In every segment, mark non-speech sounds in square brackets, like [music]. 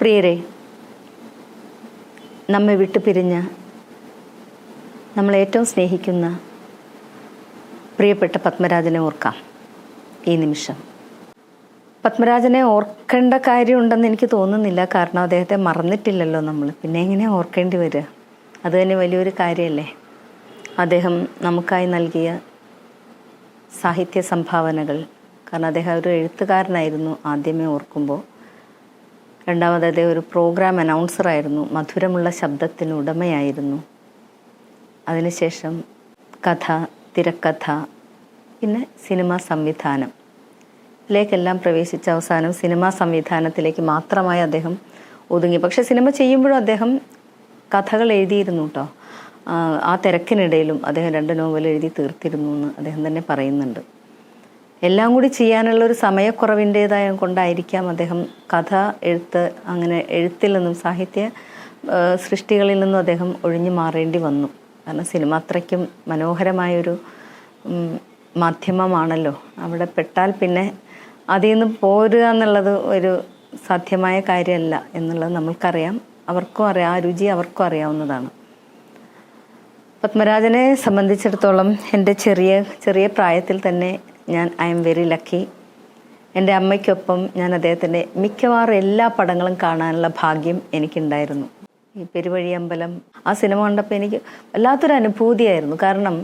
പ്രിയരെ നമ്മെ വിട്ടു പിരിഞ്ഞ് നമ്മളേറ്റവും സ്നേഹിക്കുന്ന പ്രിയപ്പെട്ട പത്മരാജനെ ഓർക്കാം ഈ നിമിഷം. പത്മരാജനെ ഓർക്കേണ്ട കാര്യമുണ്ടെന്ന് എനിക്ക് തോന്നുന്നില്ല. കാരണം അദ്ദേഹത്തെ മറന്നിട്ടില്ലല്ലോ നമ്മൾ പിന്നെ എങ്ങനെ ഓർക്കേണ്ടി വരിക? അത് തന്നെ വലിയൊരു കാര്യമല്ലേ അദ്ദേഹം നമുക്കായി നൽകിയ സാഹിത്യ സംഭാവനകൾ. കാരണം അദ്ദേഹം ഒരു എഴുത്തുകാരനായിരുന്നു ആദ്യമേ ഓർക്കുമ്പോൾ. രണ്ടാമത് അദ്ദേഹം ഒരു പ്രോഗ്രാം അനൗൺസറായിരുന്നു മധുരമുള്ള ശബ്ദത്തിന് ഉടമയായിരുന്നു. അതിനുശേഷം കഥ തിരക്കഥ പിന്നെ സിനിമാ സംവിധാനം. ഇതിലേക്കെല്ലാം പ്രവേശിച്ച അവസാനം സിനിമാ സംവിധാനത്തിലേക്ക് മാത്രമായി അദ്ദേഹം ഒതുങ്ങി. പക്ഷെ സിനിമ ചെയ്യുമ്പോഴും അദ്ദേഹം കഥകൾ എഴുതിയിരുന്നു കേട്ടോ ആ തിരക്കിനിടയിലും അദ്ദേഹം രണ്ട് നോവൽ എഴുതി തീർത്തിരുന്നു എന്ന് അദ്ദേഹം തന്നെ പറയുന്നുണ്ട്. എല്ലാം കൂടി ചെയ്യാനുള്ള ഒരു സമയക്കുറവിന്റെതായ കൊണ്ടായിരിക്കാം അദ്ദേഹം കഥ എഴുത്ത് അങ്ങനെ എഴുത്തിൽ നിന്നും സാഹിത്യ സൃഷ്ടികളിൽ നിന്നും അദ്ദേഹം ഒഴിഞ്ഞു മാറേണ്ടി വന്നു. കാരണം സിനിമ അത്രയ്ക്കും മനോഹരമായൊരു മാധ്യമമാണല്ലോ. അവിടെ പെട്ടാൽ പിന്നെ അതിൽ നിന്ന് പോരുക എന്നുള്ളത് ഒരു സാധ്യമായ കാര്യമല്ല എന്നുള്ളത് നമ്മൾക്കറിയാം. അവർക്കും അറിയാം ആ രുചി അവർക്കും അറിയാവുന്നതാണ്. പത്മരാജനെ സംബന്ധിച്ചിടത്തോളം എന്റെ ചെറിയ ചെറിയ പ്രായത്തിൽ തന്നെ ഞാൻ ഐ എം വെരി ലക്കി എന്റെ അമ്മയ്ക്കൊപ്പം ഞാൻ അദ്ദേഹത്തിന്റെ മിക്കവാറും എല്ലാ പടങ്ങളും കാണാനുള്ള ഭാഗ്യം എനിക്കുണ്ടായിരുന്നു. ഈ പെരുവഴിയമ്പലം ആ സിനിമ കണ്ടപ്പോൾ എനിക്ക് വല്ലാത്തൊരു അനുഭൂതിയായിരുന്നു. കാരണം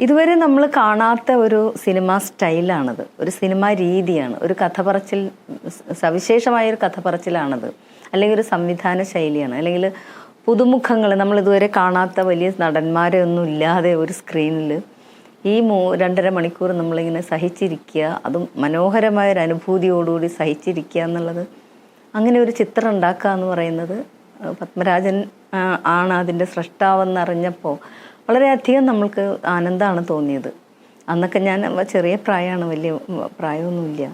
ഇതുവരെ നമ്മൾ കാണാത്ത ഒരു സിനിമ സ്റ്റൈലാണത്. ഒരു സിനിമാ രീതിയാണ്. ഒരു കഥ പറച്ചിൽ സവിശേഷമായൊരു കഥ പറച്ചിലാണത് അല്ലെങ്കിൽ ഒരു സംവിധാന ശൈലിയാണ്. അല്ലെങ്കിൽ പുതുമുഖങ്ങൾ നമ്മൾ ഇതുവരെ കാണാത്ത വലിയ നടന്മാരെ ഒന്നും ഇല്ലാതെ ഒരു സ്ക്രീനിൽ ഈ മൂ രണ്ടര മണിക്കൂർ നമ്മളിങ്ങനെ സഹിച്ചിരിക്കുക അതും മനോഹരമായ ഒരു അനുഭൂതിയോടുകൂടി സഹിച്ചിരിക്കുക എന്നുള്ളത്. അങ്ങനെ ഒരു ചിത്രം ഉണ്ടാക്കുക എന്ന് പറയുന്നത് പത്മരാജൻ ആണ് അതിന്റെ സൃഷ്ടാവെന്നറിഞ്ഞപ്പോൾ വളരെയധികം നമ്മൾക്ക് ആനന്ദമാണ് തോന്നിയത്. അന്നൊക്കെ ഞാൻ ചെറിയ പ്രായമാണ് വലിയ പ്രായമൊന്നുമില്ല.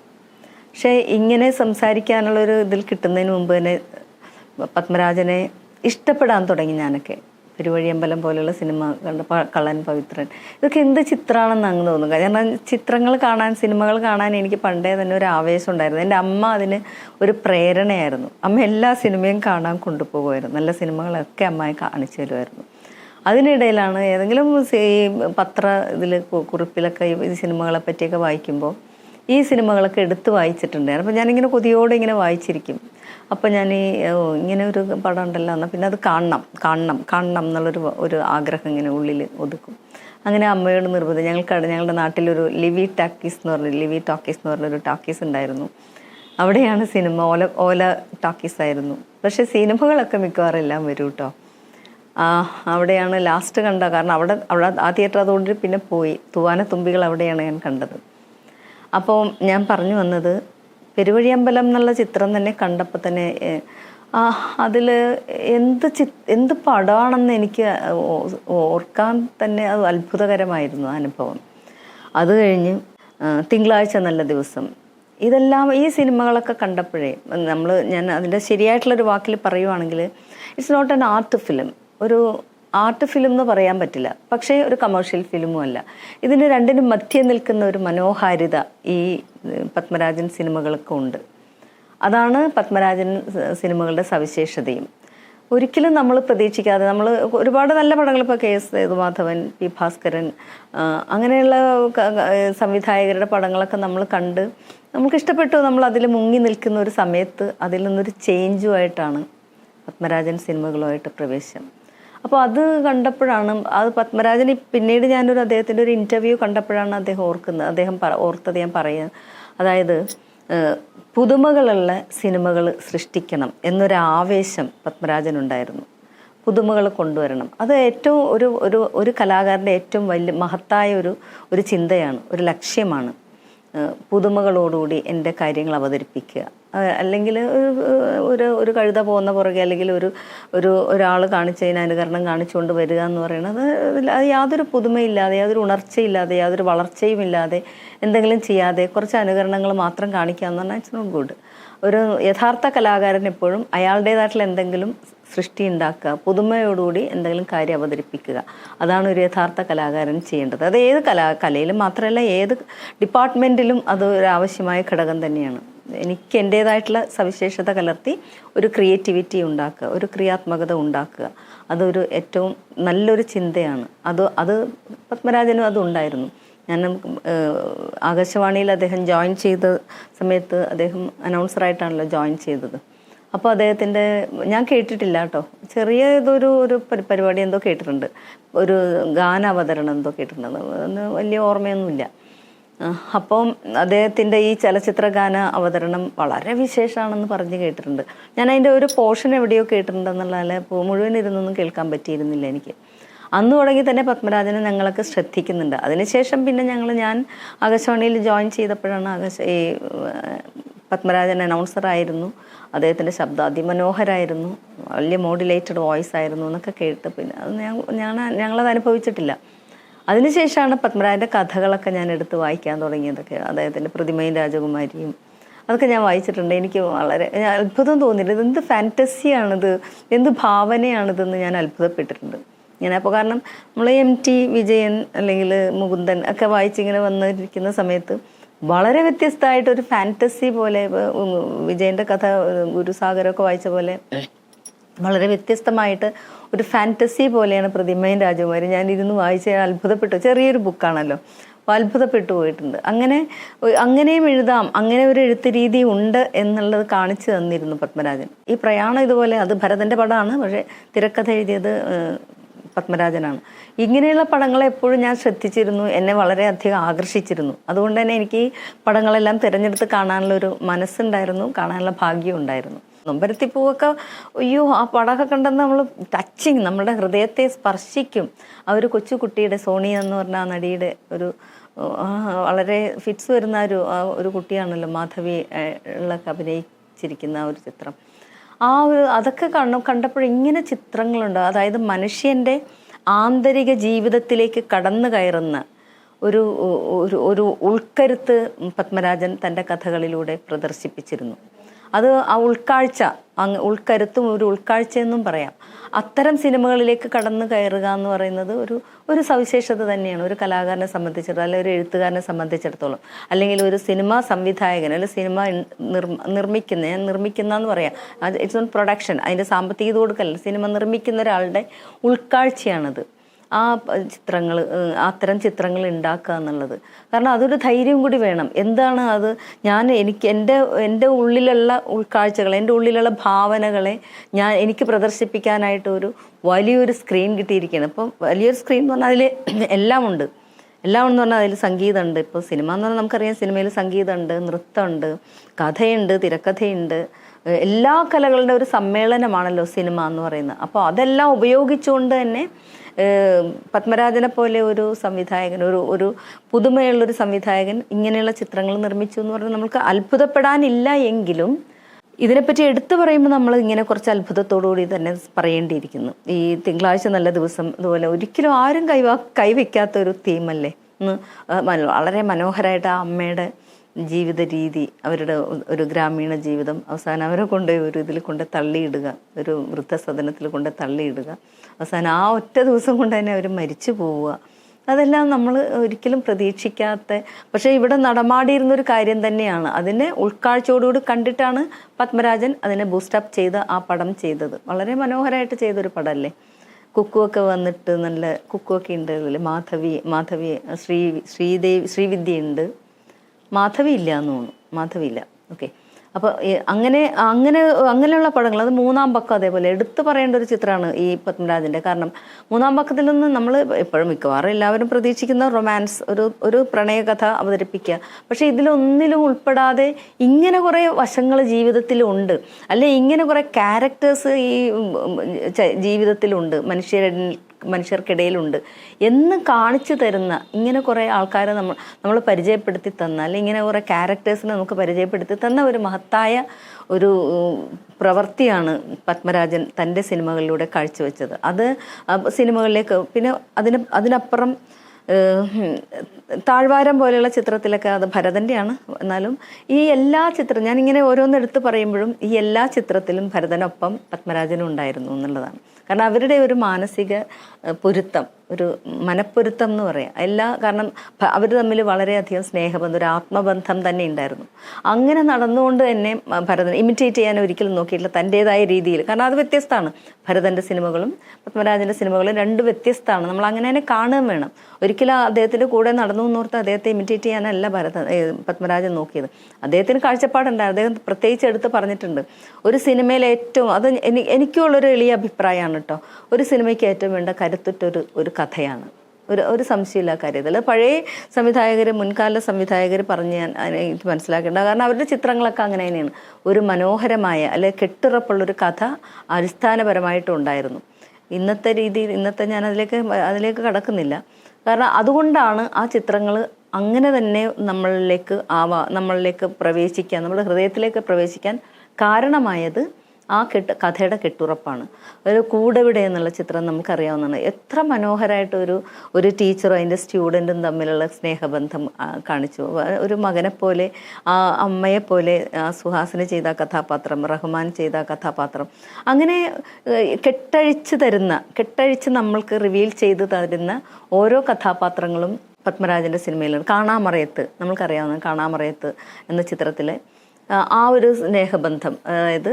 പക്ഷേ ഇങ്ങനെ സംസാരിക്കാനുള്ളൊരു ഇതിൽ കിട്ടുന്നതിന് മുമ്പ് തന്നെ പത്മരാജനെ ഇഷ്ടപ്പെടാൻ തുടങ്ങി ഞാനൊക്കെ. പെരുവഴിയമ്പലം പോലെയുള്ള സിനിമ കള്ളൻ പവിത്രൻ. ഇതൊക്കെ എന്ത് ചിത്രമാണെന്ന് അങ്ങ് തോന്നുക കാരണം ചിത്രങ്ങൾ കാണാൻ സിനിമകൾ കാണാൻ എനിക്ക് പണ്ടേ തന്നെ ഒരു ആവേശം ഉണ്ടായിരുന്നു. എന്റെ അമ്മ അതിന് ഒരു പ്രേരണയായിരുന്നു. അമ്മ എല്ലാ സിനിമയും കാണാൻ കൊണ്ടുപോകുമായിരുന്നു. നല്ല സിനിമകളൊക്കെ അമ്മയെ കാണിച്ചു തരുമായിരുന്നു. അതിനിടയിലാണ് ഏതെങ്കിലും ഈ പത്ര ഇതിൽ കുറിപ്പിലൊക്കെ ഈ സിനിമകളെ പറ്റിയൊക്കെ വായിക്കുമ്പോൾ ഈ സിനിമകളൊക്കെ എടുത്ത് വായിച്ചിട്ടുണ്ടായിരുന്നു. അപ്പോൾ ഞാനിങ്ങനെ കൊതിയോടെ ഇങ്ങനെ വായിച്ചിരിക്കും. അപ്പോൾ ഞാൻ ഈ ഇങ്ങനെ ഒരു പടം ഉണ്ടല്ലോ എന്നാൽ പിന്നെ അത് കാണണം കാണണം കാണണം എന്നുള്ളൊരു ഒരു ആഗ്രഹം ഇങ്ങനെ ഉള്ളിൽ ഒതുക്കും. അങ്ങനെ അമ്മയോട് നിർബന്ധം ഞങ്ങൾക്ക് ഞങ്ങളുടെ നാട്ടിലൊരു ലിവി ടാക്കീസ് എന്ന് പറഞ്ഞ ലിവി ടാക്കീസ് എന്ന് പറഞ്ഞൊരു ടാക്കീസ് ഉണ്ടായിരുന്നു. അവിടെയാണ് സിനിമ ഓല ഓല ടാക്കീസ് ആയിരുന്നു പക്ഷേ സിനിമകളൊക്കെ മിക്കവാറും എല്ലാം വരും കേട്ടോ അവിടെയാണ് ലാസ്റ്റ് കണ്ട കാരണം അവിടെ അവിടെ ആ തിയേറ്റർ അതുകൊണ്ട് പിന്നെ പോയി. തൂവാന തുമ്പികൾ അവിടെയാണ് ഞാൻ കണ്ടത്. അപ്പോൾ ഞാൻ പറഞ്ഞു വന്നത് പെരുവഴിയമ്പലം എന്നുള്ള ചിത്രം തന്നെ കണ്ടപ്പോൾ തന്നെ ആ അതിൽ എന്ത് ചി എന്ത് പടമാണെന്ന് എനിക്ക് ഓർക്കാൻ തന്നെ അത് അത്ഭുതകരമായിരുന്നു അനുഭവം. അത് കഴിഞ്ഞ് തിങ്കളാഴ്ച നല്ല ദിവസം. ഇതെല്ലാം ഈ സിനിമകളൊക്കെ കണ്ടപ്പോഴേ നമ്മൾ ഞാൻ അതിന്റെ ശരിയായിട്ടുള്ളൊരു വാക്കിൽ പറയുവാണെങ്കിൽ it's not an art film ഒരു ആർട്ട് ഫിലിം എന്ന് പറയാൻ പറ്റില്ല. പക്ഷേ ഒരു കമേഴ്ഷ്യൽ ഫിലിമും അല്ല. ഇതിന് രണ്ടിനും മധ്യേ നിൽക്കുന്ന ഒരു മനോഹാരിത ഈ പത്മരാജൻ സിനിമകൾക്ക് ഉണ്ട്. അതാണ് പത്മരാജൻ സിനിമകളുടെ സവിശേഷതയും. ഒരിക്കലും നമ്മൾ പ്രതീക്ഷിക്കാതെ നമ്മൾ ഒരുപാട് നല്ല പടങ്ങൾ ഇപ്പോൾ K S Sethumadhavan P Bhaskaran അങ്ങനെയുള്ള സംവിധായകരുടെ പടങ്ങളൊക്കെ നമ്മൾ കണ്ട് നമുക്ക് ഇഷ്ടപ്പെട്ടു നമ്മൾ അതിൽ മുങ്ങി നിൽക്കുന്ന ഒരു സമയത്ത് അതിൽ നിന്നൊരു ചേഞ്ചുമായിട്ടാണ് പത്മരാജൻ സിനിമകളുമായിട്ട് പ്രവേശം. അപ്പോൾ അത് കണ്ടപ്പോഴാണ് അത് പത്മരാജൻ പിന്നീട് ഞാനൊരു അദ്ദേഹത്തിന്റെ ഒരു ഇന്റർവ്യൂ കണ്ടപ്പോഴാണ് അദ്ദേഹം ഓർക്കുന്നത് അദ്ദേഹം ഓർത്തത് ഞാൻ പറയുന്നത് അതായത് പുതുമകളുള്ള സിനിമകൾ സൃഷ്ടിക്കണം എന്നൊരു ആവേശം പത്മരാജനുണ്ടായിരുന്നു. പുതുമകൾ കൊണ്ടുവരണം. അത് ഏറ്റവും ഒരു ഒരു ഒരു കലാകാരന്റെ ഏറ്റവും വലിയ മഹത്തായ ഒരു ഒരു ചിന്തയാണ് ഒരു ലക്ഷ്യമാണ്. പുതുമകളോടുകൂടി എന്റെ കാര്യങ്ങൾ അവതരിപ്പിക്കുക. അല്ലെങ്കിൽ ഒരു- ഒരു കഴുത പോകുന്ന പുറകെ അല്ലെങ്കിൽ ഒരു ഒരു ഒരാൾ കാണിച്ചതിന് അനുകരണം കാണിച്ചുകൊണ്ട് വരിക എന്ന് പറയുന്നത് അത് യാതൊരു പുതുമയില്ലാതെ യാതൊരു ഉണർച്ചയില്ലാതെ യാതൊരു വളർച്ചയും ഇല്ലാതെ എന്തെങ്കിലും ചെയ്യാതെ കുറച്ച് അനുകരണങ്ങൾ മാത്രം കാണിക്കുക എന്ന് പറഞ്ഞാൽ ഇറ്റ്സ് നോട്ട് ഗുഡ് ഒരു യഥാർത്ഥ കലാകാരൻ എപ്പോഴും അയാളുടേതായിട്ടുള്ള എന്തെങ്കിലും സൃഷ്ടി ഉണ്ടാക്കുക പുതുമയോടുകൂടി എന്തെങ്കിലും കാര്യം അവതരിപ്പിക്കുക. അതാണ് ഒരു യഥാർത്ഥ കലാകാരൻ ചെയ്യേണ്ടത്. അത് ഏത് കലാ കലയിലും മാത്രമല്ല ഏത് ഡിപ്പാർട്ട്മെന്റിലും അത് ഒരു ആവശ്യമായ ഘടകം തന്നെയാണ്. എനിക്ക് എന്റേതായിട്ടുള്ള സവിശേഷത കലർത്തി ഒരു ക്രിയേറ്റിവിറ്റി ഉണ്ടാക്കുക ഒരു ക്രിയാത്മകത ഉണ്ടാക്കുക. അതൊരു ഏറ്റവും നല്ലൊരു ചിന്തയാണ്. അത് അത് പത്മരാജനും അതുണ്ടായിരുന്നു ഞാൻ ആകാശവാണിയിൽ അദ്ദേഹം ജോയിൻ ചെയ്ത സമയത്ത് അദ്ദേഹം അനൗൺസറായിട്ടാണല്ലോ ജോയിൻ ചെയ്തത്. അപ്പോൾ അദ്ദേഹത്തിന്റെ ഞാൻ കേട്ടിട്ടില്ല കേട്ടോ. ചെറിയ ഇതൊരു ഒരു പരിപാടി എന്തോ കേട്ടിട്ടുണ്ട്. ഒരു ഗാന അവതരണം എന്തോ കേട്ടിട്ടുണ്ട്. വലിയ ഓർമ്മയൊന്നുമില്ല. അപ്പം അദ്ദേഹത്തിന്റെ ഈ ചലച്ചിത്ര ഗാന അവതരണം വളരെ വിശേഷമാണെന്ന് പറഞ്ഞ് കേട്ടിട്ടുണ്ട്. ഞാൻ അതിന്റെ ഒരു പോർഷൻ എവിടെയോ കേട്ടിട്ടുണ്ടെന്നുള്ളതല്ല ഇപ്പോൾ മുഴുവൻ ഇരുന്നൊന്നും കേൾക്കാൻ പറ്റിയിരുന്നില്ല എനിക്ക്. അന്ന് തുടങ്ങി തന്നെ പത്മരാജനെ ഞങ്ങളൊക്കെ ശ്രദ്ധിക്കുന്നുണ്ട്. അതിനുശേഷം പിന്നെ ഞങ്ങൾ ഞാൻ ആകാശവാണിയിൽ ജോയിൻ ചെയ്തപ്പോഴാണ് ആകാശ ഈ പത്മരാജൻ അനൗൺസർ ആയിരുന്നു. അദ്ദേഹത്തിന്റെ ശബ്ദം അതിമനോഹരായിരുന്നു വലിയ മോഡുലേറ്റഡ് വോയിസ് ആയിരുന്നു എന്നൊക്കെ കേട്ട് പിന്നെ അത് ഞാൻ ഞങ്ങളത് അനുഭവിച്ചിട്ടില്ല. അതിനുശേഷമാണ് പത്മരാജന്റെ കഥകളൊക്കെ ഞാൻ എടുത്ത് വായിക്കാൻ തുടങ്ങിയതൊക്കെ. അദ്ദേഹത്തിന്റെ പ്രതിമയും രാജകുമാരിയും അതൊക്കെ ഞാൻ വായിച്ചിട്ടുണ്ട്. എനിക്ക് വളരെ അത്ഭുതം തോന്നിയില്ല. ഇതെന്ത് ഫാന്റസിയാണിത് എന്ത് ഭാവനയാണിതെന്ന് ഞാൻ അത്ഭുതപ്പെട്ടിട്ടുണ്ട്. ഇങ്ങനെ അപ്പോൾ കാരണം നമ്മൾ എം ടി വിജയൻ അല്ലെങ്കിൽ മുകുന്ദൻ ഒക്കെ വായിച്ചിങ്ങനെ വന്നിരിക്കുന്ന സമയത്ത് വളരെ വ്യത്യസ്തമായിട്ട് ഒരു ഫാന്റസി പോലെ വിജയന്റെ കഥ ഗുരുസാഗരൊക്കെ വായിച്ച പോലെ വളരെ വ്യത്യസ്തമായിട്ട് ഒരു ഫാന്റസി പോലെയാണ് പ്രതിമയും രാജകുമാരി. ഞാൻ ഇരുന്ന് വായിച്ച അത്ഭുതപ്പെട്ടു. ചെറിയൊരു ബുക്കാണല്ലോ അത്ഭുതപ്പെട്ടു പോയിട്ടുണ്ട്. അങ്ങനെ അങ്ങനെയും എഴുതാം. അങ്ങനെ ഒരു എഴുത്ത് രീതി ഉണ്ട് എന്നുള്ളത് കാണിച്ചു തന്നിരുന്നു പത്മരാജൻ. ഈ പ്രയാണം ഇതുപോലെ അത് ഭരതന്റെ പടമാണ് പക്ഷേ തിരക്കഥ എഴുതിയത് പത്മരാജനാണ്. ഇങ്ങനെയുള്ള പടങ്ങളെ എപ്പോഴും ഞാൻ ശ്രദ്ധിച്ചിരുന്നു. എന്നെ വളരെയധികം ആകർഷിച്ചിരുന്നു. അതുകൊണ്ട് തന്നെ എനിക്ക് ഈ പടങ്ങളെല്ലാം തിരഞ്ഞെടുത്ത് കാണാനുള്ള ഒരു മനസ്സുണ്ടായിരുന്നു. കാണാനുള്ള ഭാഗ്യം ഉണ്ടായിരുന്നു. നൊമ്പരത്തിപ്പൂവൊക്കെ അയ്യോ ആ പടമൊക്കെ കണ്ടെന്ന് നമ്മൾ ടച്ചിങ് നമ്മുടെ ഹൃദയത്തെ സ്പർശിക്കും. ആ ഒരു കൊച്ചുകുട്ടിയുടെ സോണിയ എന്ന് പറഞ്ഞ ആ നടിയുടെ ഒരു വളരെ ഫിറ്റ്സ് വരുന്ന ഒരു ഒരു കുട്ടിയാണല്ലോ മാധവി ഉള്ള അഭിനയിച്ചിരിക്കുന്ന ഒരു ചിത്രം. ആ ഒരു അതൊക്കെ കണ്ട കണ്ടപ്പോൾ ഇങ്ങനെ ചിത്രങ്ങളുണ്ട്. അതായത് മനുഷ്യന്റെ ആന്തരിക ജീവിതത്തിലേക്ക് കടന്നു കയറുന്ന ഒരു ഒരു ഒരു ഉൾക്കരുത്ത് പത്മരാജൻ തന്റെ കഥകളിലൂടെ പ്രദർശിപ്പിച്ചിരുന്നു. അത് ആ ഉൾക്കാഴ്ച അങ്ങ് ഉൾക്കരുത്തും ഒരു ഉൾക്കാഴ്ച എന്നും പറയാം. അത്തരം സിനിമകളിലേക്ക് കടന്നു കയറുക എന്ന് പറയുന്നത് ഒരു ഒരു സവിശേഷത തന്നെയാണ്. ഒരു കലാകാരനെ സംബന്ധിച്ചിടത്തോളം അല്ലെങ്കിൽ ഒരു എഴുത്തുകാരനെ സംബന്ധിച്ചിടത്തോളം. അല്ലെങ്കിൽ ഒരു സിനിമാ സംവിധായകൻ അല്ലെങ്കിൽ സിനിമ നിർ- നിർമ്മിക്കുന്ന ഞാൻ നിർമ്മിക്കുന്ന എന്ന് പറയാം. It's own production. അതിന്റെ സാമ്പത്തിക കൊടുക്കല്ല സിനിമ നിർമ്മിക്കുന്ന ഒരാളുടെ ഉൾക്കാഴ്ചയാണത്. ആ ചിത്രങ്ങൾ അത്തരം ചിത്രങ്ങൾ ഉണ്ടാക്കുക എന്നുള്ളത്. കാരണം അതൊരു ധൈര്യം കൂടി വേണം. എന്താണ് അത്? ഞാൻ എനിക്ക് എന്റെ എന്റെ ഉള്ളിലുള്ള ഉൾക്കാഴ്ചകൾ എന്റെ ഉള്ളിലുള്ള ഭാവനകളെ ഞാൻ എനിക്ക് പ്രദർശിപ്പിക്കാനായിട്ട് ഒരു വലിയൊരു സ്ക്രീൻ കിട്ടിയിരിക്കുകയാണ് അപ്പം വലിയൊരു സ്ക്രീൻ എന്ന് പറഞ്ഞാൽ അതിൽ [clears throat] എല്ലാം ഉണ്ട്. എല്ലാം എന്ന് പറഞ്ഞാൽ അതിൽ സംഗീതമുണ്ട്. ഇപ്പോൾ സിനിമ എന്ന് പറഞ്ഞാൽ നമുക്കറിയാം സിനിമയിൽ സംഗീതമുണ്ട് നൃത്തമുണ്ട് കഥയുണ്ട് തിരക്കഥയുണ്ട്. എല്ലാ കലകളുടെ ഒരു സമ്മേളനമാണല്ലോ സിനിമ എന്ന് പറയുന്നത്. അപ്പോൾ അതെല്ലാം ഉപയോഗിച്ചുകൊണ്ട് തന്നെ പത്മരാജനെ പോലെ ഒരു സംവിധായകൻ ഒരു ഒരു പുതുമയുള്ളൊരു സംവിധായകൻ ഇങ്ങനെയുള്ള ചിത്രങ്ങൾ നിർമ്മിച്ചു എന്ന് പറഞ്ഞാൽ നമുക്ക് അത്ഭുതപ്പെടാനില്ല എങ്കിലും ഇതിനെപ്പറ്റി എടുത്തു പറയുമ്പോൾ നമ്മൾ ഇങ്ങനെ കുറച്ച് അത്ഭുതത്തോടുകൂടി തന്നെ പറയേണ്ടിയിരിക്കുന്നു. ഈ തിങ്കളാഴ്ച നല്ല ദിവസം അതുപോലെ ഒരിക്കലും ആരും കൈവാ കൈവയ്ക്കാത്ത ഒരു തീമല്ലേ വളരെ മനോഹരമായിട്ട് ആ അമ്മയുടെ ജീവിത രീതി അവരുടെ ഒരു ഗ്രാമീണ ജീവിതം അവസാനം അവരെ കൊണ്ട് ഒരു ഇതിൽ കൊണ്ട് തള്ളിയിടുക ഒരു വൃദ്ധസദനത്തിൽ കൊണ്ട് തള്ളിയിടുക. അവസാനം ആ ഒറ്റ ദിവസം കൊണ്ട് തന്നെ അവർ മരിച്ചു പോവുക. അതെല്ലാം നമ്മൾ ഒരിക്കലും പ്രതീക്ഷിക്കാത്ത പക്ഷേ ഇവിടെ നടമാടിയിരുന്ന ഒരു കാര്യം തന്നെയാണ്. അതിനെ ഉൾക്കാഴ്ചയോടുകൂടി കണ്ടിട്ടാണ് പത്മരാജൻ അതിനെ ബൂസ്റ്റപ്പ് ചെയ്ത് ആ പടം ചെയ്തത്. വളരെ മനോഹരമായിട്ട് ചെയ്തൊരു പടമല്ലേ? കുക്കുവൊക്കെ വന്നിട്ട് നല്ല കുക്കുവൊക്കെ ഉണ്ട് മാധവി മാധവി ശ്രീ ശ്രീദേവി ശ്രീവിദ്യ ഉണ്ട് മാധവി ഇല്ല എന്ന് തോന്നുന്നു. മാധവി ഇല്ല ഓക്കെ അപ്പോൾ അങ്ങനെ അങ്ങനെ അങ്ങനെയുള്ള പടങ്ങൾ അത് മൂന്നാം പക്കം അതേപോലെ എടുത്തു പറയേണ്ട ഒരു ചിത്രമാണ് ഈ പത്മരാജന്റെ. കാരണം മൂന്നാം പക്കത്തിൽ നിന്ന് നമ്മൾ എപ്പോഴും മിക്കവാറും എല്ലാവരും പ്രതീക്ഷിക്കുന്ന റൊമാൻസ് ഒരു ഒരു പ്രണയകഥ അവതരിപ്പിക്കുക. പക്ഷേ ഇതിലൊന്നിലും ഉൾപ്പെടാതെ ഇങ്ങനെ കുറേ വശങ്ങൾ ജീവിതത്തിലുണ്ട്. അല്ലെ ഇങ്ങനെ കുറേ ക്യാരക്ടേഴ്സ് ഈ ജീവിതത്തിലുണ്ട്. മനുഷ്യരിൽ മനുഷ്യർക്കിടയിലുണ്ട്. എന്ന് കാണിച്ചു തരുന്ന ഇങ്ങനെ കുറേ ആൾക്കാരെ നമ്മൾ നമ്മൾ പരിചയപ്പെടുത്തി തന്ന അല്ലെങ്കിൽ ഇങ്ങനെ കുറേ ക്യാരക്ടേഴ്സിനെ നമുക്ക് പരിചയപ്പെടുത്തി തന്ന ഒരു മഹത്തായ ഒരു പ്രവൃത്തിയാണ് പത്മരാജൻ തന്റെ സിനിമകളിലൂടെ കാഴ്ചവെച്ചത്. അത് സിനിമകളിലേക്ക് പിന്നെ അതിന് അതിനപ്പുറം താഴ്വാരം പോലെയുള്ള ചിത്രത്തിലൊക്കെ അത് ഭരതന്റെയാണ് എന്നാലും ഈ എല്ലാ ചിത്രം ഞാനിങ്ങനെ ഓരോന്ന് എടുത്ത് പറയുമ്പോഴും ഈ എല്ലാ ചിത്രത്തിലും ഭരതനൊപ്പം പത്മരാജനും ഉണ്ടായിരുന്നു എന്നുള്ളതാണ്. കാരണം അവരുടെ ഒരു മാനസിക പൊരുത്തം ഒരു മനപ്പൊരുത്തം എന്ന് പറയാം. എല്ലാ കാരണം അവർ തമ്മിൽ വളരെയധികം സ്നേഹബന്ധം ഒരു ആത്മബന്ധം തന്നെ ഉണ്ടായിരുന്നു. അങ്ങനെ നടന്നുകൊണ്ട് തന്നെ ഭരതൻ ഇമിറ്റേറ്റ് ചെയ്യാൻ ഒരിക്കലും നോക്കിയിട്ടില്ല തന്റെതായ രീതിയിൽ. കാരണം അത് വ്യത്യസ്തമാണ്. ഭരതന്റെ സിനിമകളും പത്മരാജന്റെ സിനിമകളും രണ്ട് വ്യത്യസ്തമാണ്. നമ്മൾ അങ്ങനെ തന്നെ കാണുകയും വേണം. ഒരിക്കലും അദ്ദേഹത്തിന്റെ കൂടെ നടന്നു എന്നോർത്ത് അദ്ദേഹത്തെ ഇമിറ്റേറ്റ് ചെയ്യാനല്ല ഭരത പത്മരാജൻ നോക്കിയത്. അദ്ദേഹത്തിന് കാഴ്ചപ്പാടുണ്ട്. അദ്ദേഹം പ്രത്യേകിച്ച് എടുത്ത് പറഞ്ഞിട്ടുണ്ട്. ഒരു സിനിമയിൽ ഏറ്റവും അത് എനി എനിക്കുള്ളൊരു എളിയ അഭിപ്രായമാണ് കേട്ടോ. ഒരു സിനിമയ്ക്ക് ഏറ്റവും വേണ്ട കരുത്തുറ്റൊരു ഒരു കഥയാണ്. ഒരു ഒരു സംശയമില്ല കാര്യത്തിൽ പഴയ സംവിധായകർ മുൻകാല സംവിധായകർ പറഞ്ഞ് ഞാൻ എനിക്ക് മനസ്സിലാക്കേണ്ട കാരണം അവരുടെ ചിത്രങ്ങളൊക്കെ അങ്ങനെ തന്നെയാണ്. ഒരു മനോഹരമായ അല്ലെ കെട്ടുറപ്പുള്ളൊരു കഥ അടിസ്ഥാനപരമായിട്ടുണ്ടായിരുന്നു. ഇന്നത്തെ രീതിയിൽ ഇന്നത്തെ ഞാൻ അതിലേക്ക് അതിലേക്ക് കടക്കുന്നില്ല. കാരണം അതുകൊണ്ടാണ് ആ ചിത്രങ്ങൾ അങ്ങനെ തന്നെ നമ്മളിലേക്ക് ആവാ നമ്മളിലേക്ക് പ്രവേശിക്കാൻ നമ്മുടെ ഹൃദയത്തിലേക്ക് പ്രവേശിക്കാൻ കാരണമായത് ആ കെട്ട് കഥയുടെ കെട്ടുറപ്പാണ്. ഒരു കൂടെവിടെ എന്നുള്ള ചിത്രം നമുക്കറിയാവുന്നതാണ്. എത്ര മനോഹരമായിട്ട് ഒരു ഒരു ടീച്ചറും അതിന്റെ സ്റ്റുഡന്റും തമ്മിലുള്ള സ്നേഹബന്ധം കാണിച്ചു. ഒരു മകനെ പോലെ ആ അമ്മയെ പോലെ സുഹാസിന് ചെയ്ത കഥാപാത്രം റഹ്മാൻ ചെയ്ത കഥാപാത്രം. അങ്ങനെ കെട്ടഴിച്ച് തരുന്ന കെട്ടഴിച്ച് നമ്മൾക്ക് റിവീൽ ചെയ്ത് തരുന്ന ഓരോ കഥാപാത്രങ്ങളും പത്മരാജന്റെ സിനിമയിലുണ്ട്. കാണാമറയത്ത് നമ്മൾക്കറിയാവുന്ന കാണാമറയത്ത് എന്ന ചിത്രത്തിലെ ആ, ഒരു സ്നേഹബന്ധം അതായത്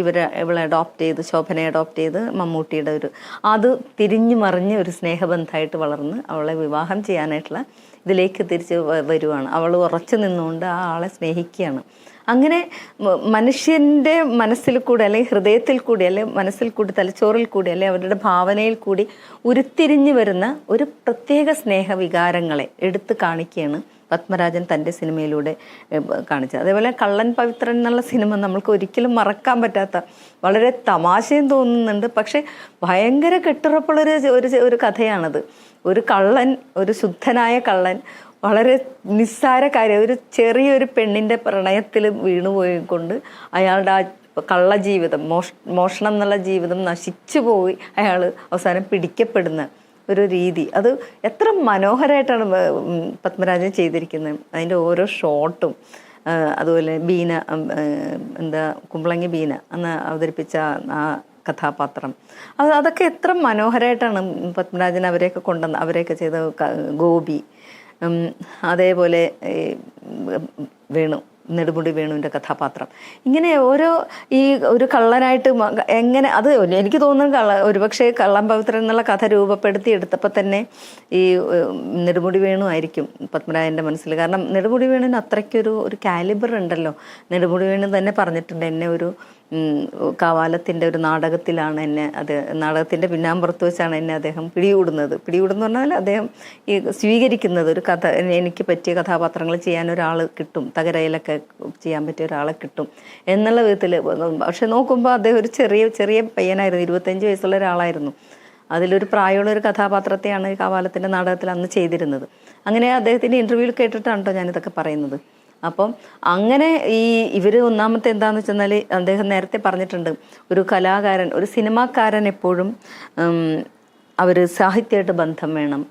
ഇവരെ ഇവളെ അഡോപ്റ്റ് ചെയ്ത് ശോഭനയെ അഡോപ്റ്റ് ചെയ്ത് മമ്മൂട്ടിയുടെ ഒരു അത് തിരിഞ്ഞു മറിഞ്ഞ് ഒരു സ്നേഹബന്ധമായിട്ട് വളർന്ന് അവളെ വിവാഹം ചെയ്യാനായിട്ടുള്ള ഇതിലേക്ക് തിരിച്ച് വരുവാണ്. അവൾ ഉറച്ചു നിന്നുകൊണ്ട് ആ ആളെ സ്നേഹിക്കുകയാണ്. അങ്ങനെ മനുഷ്യന്റെ മനസ്സിൽ കൂടി അല്ലെങ്കിൽ ഹൃദയത്തിൽ കൂടി അല്ലെങ്കിൽ മനസ്സിൽ കൂടി തലച്ചോറിൽ കൂടി അല്ലെങ്കിൽ അവരുടെ ഭാവനയിൽ കൂടി ഉരുത്തിരിഞ്ഞു വരുന്ന ഒരു പ്രത്യേക സ്നേഹവികാരങ്ങളെ എടുത്തു കാണിക്കുകയാണ് പത്മരാജൻ തന്റെ സിനിമയിലൂടെ കാണിച്ചത്. അതേപോലെ കള്ളൻ പവിത്രൻ എന്നുള്ള സിനിമ നമ്മൾക്ക് ഒരിക്കലും മറക്കാൻ പറ്റാത്ത വളരെ തമാശയും തോന്നുന്നുണ്ട്. പക്ഷെ ഭയങ്കര കെട്ടുറപ്പുള്ളൊരു ഒരു ഒരു കഥയാണത്. ഒരു കള്ളൻ ഒരു ശുദ്ധനായ കള്ളൻ വളരെ നിസ്സാര കാര്യം ഒരു ചെറിയൊരു പെണ്ണിന്റെ പ്രണയത്തിൽ വീണുപോയി കൊണ്ട് അയാളുടെ ആ കള്ള ജീവിതം മോഷ മോഷണം എന്നുള്ള ജീവിതം നശിച്ചു പോയി അയാൾ അവസാനം പിടിക്കപ്പെടുന്ന ഒരു രീതി. അത് എത്ര മനോഹരമായിട്ടാണ് പത്മരാജൻ ചെയ്തിരിക്കുന്നത്. അതിന്റെ ഓരോ ഷോട്ടും അതുപോലെ ബീന എന്താ കുമ്പളങ്ങി ബീന അന്ന് അവതരിപ്പിച്ച ആ കഥാപാത്രം. അത് അതൊക്കെ എത്ര മനോഹരമായിട്ടാണ് പത്മരാജൻ അവരെയൊക്കെ കൊണ്ടുവന്ന് അവരെയൊക്കെ ചെയ്ത ഗോപി അതേപോലെ വേണു. നെടുമുടി വേണുവിന്റെ കഥാപാത്രം. ഇങ്ങനെ ഓരോ ഈ ഒരു കള്ളനായിട്ട് എങ്ങനെ അത് എനിക്ക് തോന്നുന്നു കള്ള ഒരുപക്ഷെ കള്ളം പവിത്രൻ എന്നുള്ള കഥ രൂപപ്പെടുത്തി എടുത്തപ്പോൾ തന്നെ ഈ നെടുമുടി വേണു ആയിരിക്കും പത്മരാജന്റെ മനസ്സിൽ. കാരണം നെടുമുടി വേണുവിന് അത്രയ്ക്കൊരു ഒരു കാലിബർ ഉണ്ടല്ലോ. നെടുമുടി വേണു തന്നെ പറഞ്ഞിട്ടുണ്ട് എന്നെ ഒരു കവാലത്തിന്റെ ഒരു നാടകത്തിലാണ് എന്നെ അത് നാടകത്തിന്റെ പിന്നാമ്പുറത്ത് വെച്ചാണ് എന്നെ അദ്ദേഹം പിടികൂടുന്നത്. പിടികൂടുന്നു പറഞ്ഞാൽ അദ്ദേഹം ഈ സ്വീകരിക്കുന്നത് ഒരു കഥ എനിക്ക് പറ്റിയ കഥാപാത്രങ്ങൾ ചെയ്യാൻ ഒരാൾ കിട്ടും തകരയിലൊക്കെ ചെയ്യാൻ പറ്റിയ ഒരാളെ കിട്ടും എന്നുള്ള വിധത്തിൽ പക്ഷെ നോക്കുമ്പോൾ അദ്ദേഹം ഒരു ചെറിയ ചെറിയ പയ്യനായിരുന്നു ഇരുപത്തഞ്ച് വയസ്സുള്ള ഒരാളായിരുന്നു. അതിലൊരു പ്രായമുള്ള ഒരു കഥാപാത്രത്തെയാണ് കവാലത്തിന്റെ നാടകത്തിൽ അന്ന് ചെയ്തിരുന്നത്. അങ്ങനെ അദ്ദേഹത്തിന്റെ ഇന്റർവ്യൂവിൽ കേട്ടിട്ടാണ് കേട്ടോ ഞാനിതൊക്കെ പറയുന്നത്. അപ്പം അങ്ങനെ ഈ ഇവർ ഒന്നാമത്തെ എന്താന്ന് വെച്ചെന്നാൽ അദ്ദേഹം നേരത്തെ പറഞ്ഞിട്ടുണ്ട്. ഒരു കലാകാരൻ ഒരു സിനിമാക്കാരൻ എപ്പോഴും അവർ സാഹിത്യമായിട്ട് ബന്ധം വേണം.